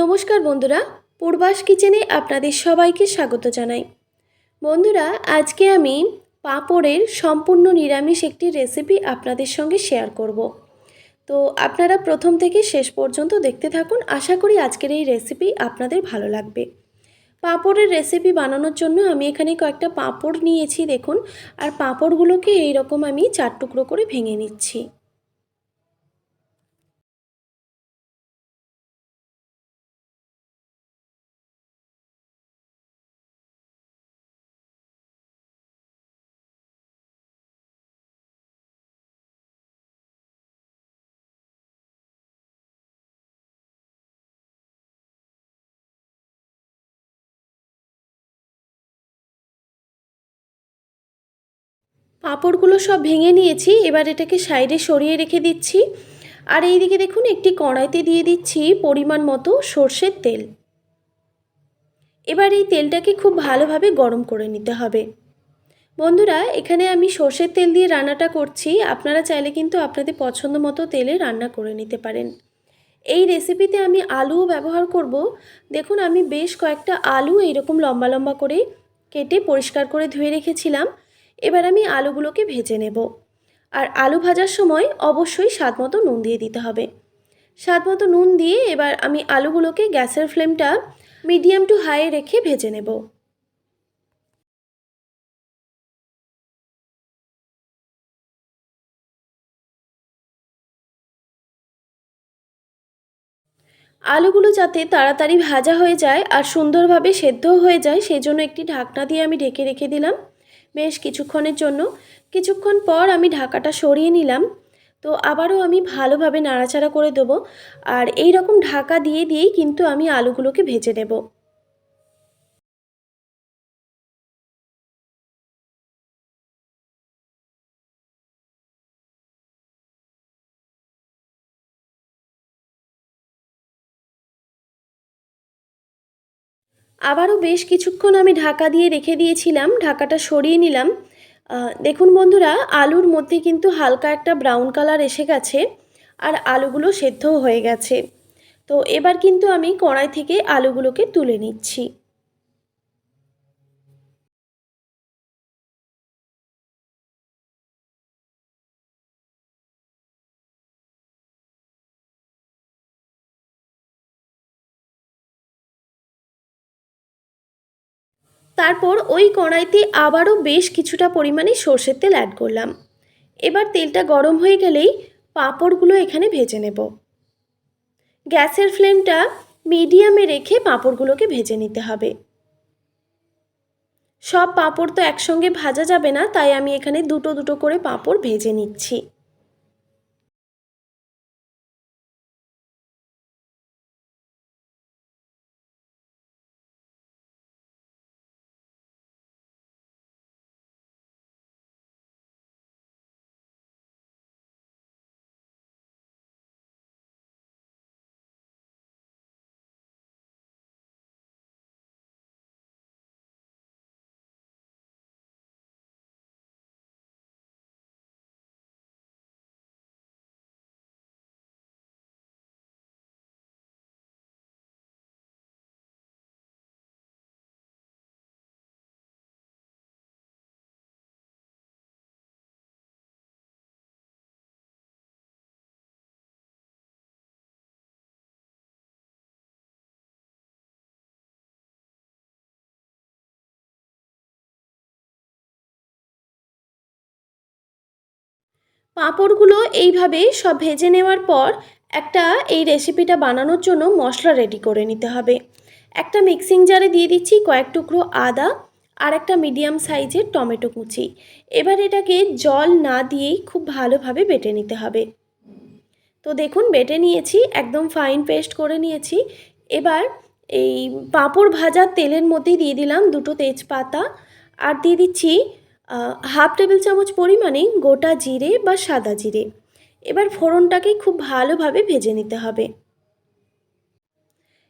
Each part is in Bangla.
নমস্কার বন্ধুরা, পূর্বাস কিচেনে আপনাদের সবাইকে স্বাগত জানাই। বন্ধুরা, আজকে আমি পাঁপড়ের সম্পূর্ণ নিরামিষ একটি রেসিপি আপনাদের সঙ্গে শেয়ার করব। তো আপনারা প্রথম থেকে শেষ পর্যন্ত দেখতে থাকুন, আশা করি আজকের এই রেসিপি আপনাদের ভালো লাগবে। পাঁপড়ের রেসিপি বানানোর জন্য আমি এখানে কয়েকটা পাঁপড় নিয়েছি, দেখুন, আর পাঁপড়গুলোকে এইরকম আমি চার টুকরো করে ভেঙে নিচ্ছি। পাঁপড়গুলো সব ভেঙে নিয়েছি, এবার এটাকে সাইডে সরিয়ে রেখে দিচ্ছি। আর এই দিকে দেখুন, একটি কড়াইতে দিয়ে দিচ্ছি পরিমাণ মতো সর্ষের তেল। এবার এই তেলটাকে খুব ভালোভাবে গরম করে নিতে হবে। বন্ধুরা, এখানে আমি সর্ষের তেল দিয়ে রান্নাটা করছি। আপনারা চাইলে কিন্তু আপনাদের পছন্দ মতো তেলে রান্না করে নিতে পারেন। এই রেসিপিতে আমি আলুও ব্যবহার করব। দেখুন, আমি বেশ কয়েকটা আলু এইরকম লম্বা লম্বা করে কেটে পরিষ্কার করে ধুয়ে রেখেছিলাম। এবার আমি আলুগুলোকে ভেজে নেব। আর আলু ভাজার সময় অবশ্যই স্বাদ মতো নুন দিয়ে দিতে হবে। স্বাদ মতো নুন দিয়ে এবার আমি আলুগুলোকে গ্যাসের ফ্লেমটা মিডিয়াম টু হাই রেখে ভেজে নেব। আলুগুলো যাতে তাড়াতাড়ি ভাজা হয়ে যায় আর সুন্দরভাবে সেদ্ধও হয়ে যায়, সেই জন্য একটি ঢাকনা দিয়ে আমি ঢেকে রেখে দিলাম। বেশ কিছুক্ষণের জন্য। কিছুক্ষণ পর আমি ঢাকাটা সরিয়ে নিলাম। তো আবারও আমি ভালোভাবে নাড়াচাড়া করে দেবো। আর এই রকম ঢাকা দিয়ে দিয়েই কিন্তু আমি আলুগুলোকে ভেজে নেব। আবারও বেশ কিছুক্ষণ আমি ঢাকা দিয়ে রেখে দিয়েছিলাম, ঢাকাটা সরিয়ে নিলাম। দেখুন বন্ধুরা, আলুর মধ্যে কিন্তু হালকা একটা ব্রাউন কালার এসে গেছে আর আলুগুলো সেদ্ধও হয়ে গেছে। তো এবার কিন্তু আমি কড়াই থেকে আলুগুলোকে তুলে নিচ্ছি। তারপর ওই কড়াইতে আবারও বেশ কিছুটা পরিমাণে সর্ষের তেল অ্যাড করলাম। এবার তেলটা গরম হয়ে গেলেই পাঁপড়গুলো এখানে ভেজে নেব। গ্যাসের ফ্লেমটা মিডিয়ামে রেখে পাঁপড়গুলোকে ভেজে নিতে হবে। সব পাঁপড় তো একসঙ্গে ভাজা যাবে না, তাই আমি এখানে দুটো দুটো করে পাঁপড় ভেজে নিচ্ছি। পাঁপড়গুলো এইভাবে সব ভেজে নেওয়ার পর একটা এই রেসিপিটা বানানোর জন্য মশলা রেডি করে নিতে হবে। একটা মিক্সিং জারে দিয়ে দিচ্ছি কয়েক টুকরো আদা আর একটা মিডিয়াম সাইজের টমেটো কুচি। এবার এটাকে জল না দিয়েই খুব ভালোভাবে বেটে নিতে হবে। তো দেখুন, বেটে নিয়েছি, একদম ফাইন পেস্ট করে নিয়েছি। এবার এই পাঁপড় ভাজার তেলের মধ্যেই দিয়ে দিলাম দুটো তেজপাতা। আর দিয়ে দিচ্ছি হাফ টেবিল চামচ পরিমাণে গোটা জিরে বা সাদা জিরে। এবার ফোড়নটাকে খুব ভালোভাবে ভেজে নিতে হবে।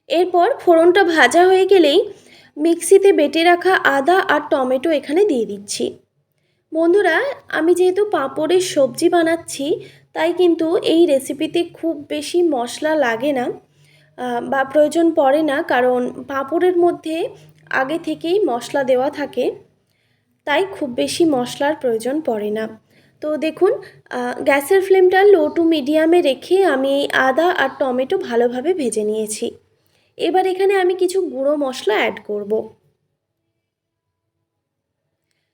এরপর ফোড়নটা ভাজা হয়ে গেলেই মিক্সিতে বেটে রাখা আদা আর টমেটো এখানে দিয়ে দিচ্ছি। বন্ধুরা, আমি যেহেতু পাঁপড়ের সবজি বানাচ্ছি, তাই কিন্তু এই রেসিপিতে খুব বেশি মশলা লাগে না বা প্রয়োজন পড়ে না, কারণ পাঁপড়ের মধ্যে আগে থেকেই মশলা দেওয়া থাকে। তাই খুব বেশি মশলার প্রয়োজন পড়ে না। তো দেখুন গ্যাসের ফ্লেমটা লো টু মিডিয়ামে রেখে আমি এই আদা আর টমেটো ভালোভাবে ভেজে নিয়েছি। এবার এখানে আমি কিছু গুঁড়ো মশলা অ্যাড করব।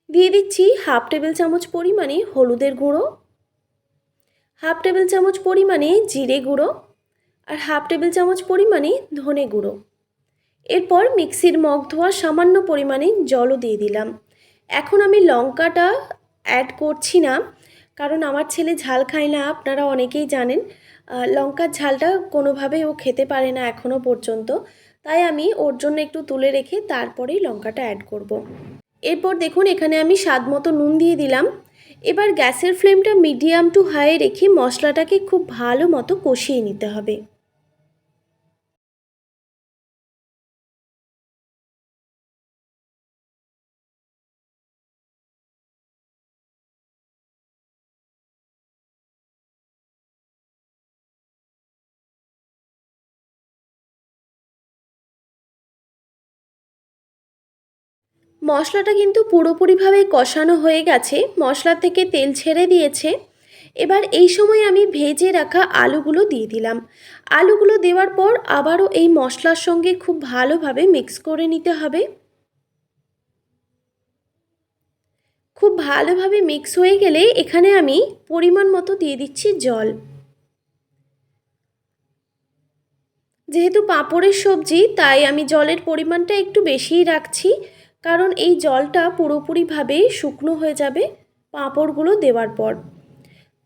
দিয়ে দিচ্ছি হাফ টেবিল চামচ পরিমাণে হলুদের গুঁড়ো হাফ টেবিল চামচ পরিমাণে জিরে গুঁড়ো আর হাফ টেবিল চামচ পরিমাণে ধনে গুঁড়ো। এরপর মিক্সির মগ ধোয়া সামান্য পরিমাণে জলও দিয়ে দিলাম। এখন আমি লঙ্কাটা অ্যাড করছি না, কারণ আমার ছেলে ঝাল খায় না, আপনারা অনেকেই জানেন। লঙ্কার ঝালটা কোনোভাবেই ও খেতে পারে না এখনও পর্যন্ত। তাই আমি ওর জন্য একটু তুলে রেখে তারপরেই লঙ্কাটা অ্যাড করব। এরপর দেখুন, এখানে আমি স্বাদ মতো নুন দিয়ে দিলাম। এবার গ্যাসের ফ্লেমটা মিডিয়াম টু হাই রেখে মশলাটাকে খুব ভালো মতো কষিয়ে নিতে হবে। মশলাটা কিন্তু পুরোপুরিভাবে কষানো হয়ে গেছে। মশলা থেকে তেল ছেড়ে দিয়েছে। এবার এই সময় আমি ভেজে রাখা আলুগুলো দিয়ে দিলাম। আলুগুলো দেওয়ার পর আবারও এই মশলার সঙ্গে খুব ভালোভাবে মিক্স করে নিতে হবে। খুব ভালোভাবে মিক্স হয়ে গেলে এখানে আমি পরিমাণ মতো দিয়ে দিচ্ছি জল। যেহেতু পাঁপড়ের সবজি, তাই আমি জলের পরিমাণটা একটু বেশিই রাখছি। কারণ এই জলটা পুরোপুরিভাবে শুকনো হয়ে যাবে পাঁপড়গুলো দেওয়ার পর।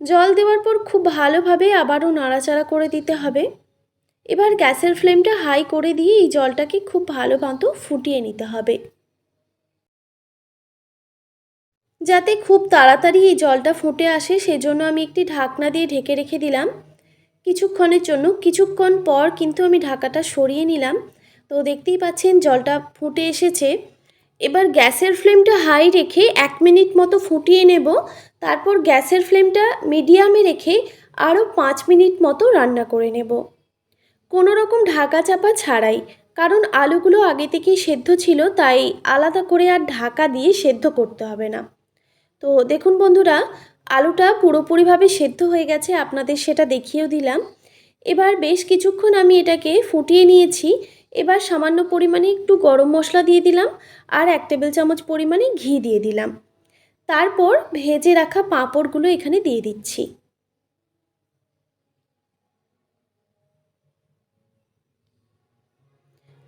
জল দেওয়ার পর খুব ভালোভাবে আবারও নাড়াচাড়া করে দিতে হবে। এবার গ্যাসের ফ্লেমটা হাই করে দিয়ে এই জলটাকে খুব ভালো মতো ফুটিয়ে নিতে হবে। যাতে খুব তাড়াতাড়ি এই জলটা ফুটে আসে সেজন্য আমি একটি ঢাকনা দিয়ে ঢেকে রেখে দিলাম। কিছুক্ষণের জন্য, কিছুক্ষণ পর কিন্তু আমি ঢাকাটা সরিয়ে নিলাম। তো দেখতেই পাচ্ছেন জলটা ফুটে এসেছে। এবার গ্যাসের ফ্লেমটা হাই রেখে এক মিনিট মতো ফুটিয়ে নেব। তারপর গ্যাসের ফ্লেমটা মিডিয়ামে রেখে আরও পাঁচ মিনিট মতো রান্না করে নেব। কোনো রকম ঢাকা চাপা ছাড়াই, কারণ আলুগুলো আগে থেকেই সেদ্ধ ছিল, তাই আলাদা করে আর ঢাকা দিয়ে সেদ্ধ করতে হবে না। তো দেখুন বন্ধুরা, আলুটা পুরোপুরিভাবে সেদ্ধ হয়ে গেছে, আপনাদের সেটা দেখিয়েও দিলাম। এবার বেশ কিছুক্ষণ আমি এটাকে ফুটিয়ে নিয়েছি। এবার সামান্য পরিমাণে একটু গরম মশলা দিয়ে দিলাম আর এক টেবিল চামচ পরিমাণে ঘি দিয়ে দিলাম। তারপর ভেজে রাখা পাঁপড়গুলো এখানে দিয়ে দিচ্ছি।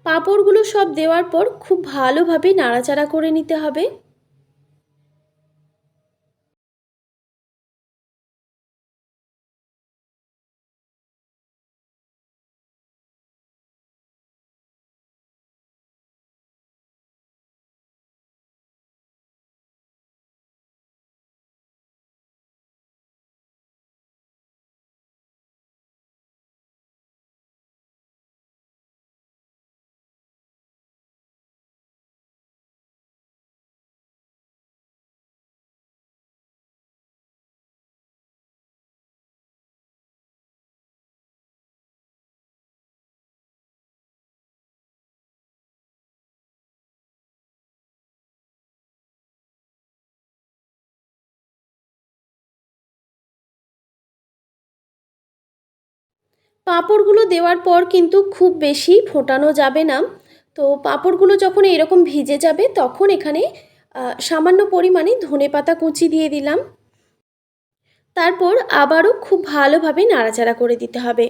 পাঁপড়গুলো সব দেওয়ার পর খুব ভালোভাবে নাড়াচাড়া করে নিতে হবে। পাঁপড়গুলো দেওয়ার পর কিন্তু খুব বেশি ফোটানো যাবে না। তো পাঁপড়গুলো যখন এরকম ভিজে যাবে, তখন এখানে সামান্য পরিমাণে ধনে পাতা কুচি দিয়ে দিলাম। তারপর আবারও খুব ভালোভাবে নাড়াচাড়া করে দিতে হবে।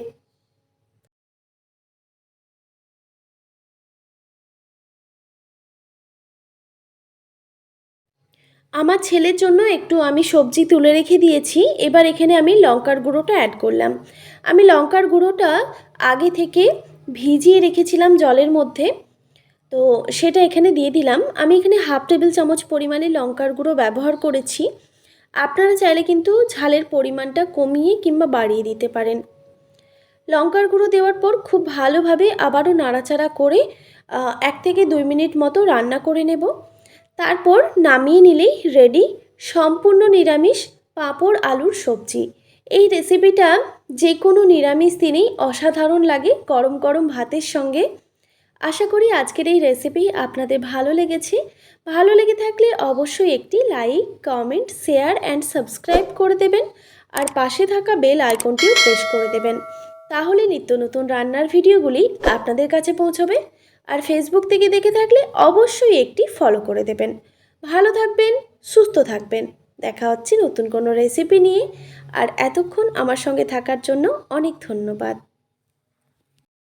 আমার ছেলের জন্য একটু আমি সবজি তুলে রেখে দিয়েছি। এবার এখানে আমি লঙ্কার গুঁড়োটা অ্যাড করলাম। আমি লঙ্কার গুঁড়োটা আগে থেকে ভিজিয়ে রেখেছিলাম জলের মধ্যে। তো সেটা এখানে দিয়ে দিলাম। আমি এখানে হাফ টেবিল চামচ পরিমাণে লঙ্কার গুঁড়ো ব্যবহার করেছি। আপনারা চাইলে কিন্তু ঝালের পরিমাণটা কমিয়ে কিংবা বাড়িয়ে দিতে পারেন। লঙ্কার গুঁড়ো দেওয়ার পর খুব ভালোভাবে আবারও নাড়াচাড়া করে এক থেকে দুই মিনিট মতো রান্না করে নেব। তারপর নামিয়ে নিলেই রেডি সম্পূর্ণ নিরামিষ পাঁপড় আলুর সবজি। এই রেসিপিটা যে কোনো নিরামিষ দিনেই অসাধারণ লাগে গরম গরম ভাতের সঙ্গে। আশা করি আজকের এই রেসিপি আপনাদের ভালো লেগেছে। ভালো লেগে থাকলে অবশ্যই একটি like comment share and subscribe করে দেবেন। আর পাশে থাকা বেল আইকনটিও প্রেস করে দেবেন। তাহলে নিত্য নতুন রান্নার ভিডিওগুলি আপনাদের কাছে পৌঁছবে। আর ফেসবুক থেকে দেখে থাকলে অবশ্যই একটি ফলো করে দেবেন। ভালো থাকবেন, সুস্থ থাকবেন। দেখা হচ্ছে নতুন কোনো রেসিপি নিয়ে। আর এতক্ষণ আমার সঙ্গে থাকার জন্য অনেক ধন্যবাদ।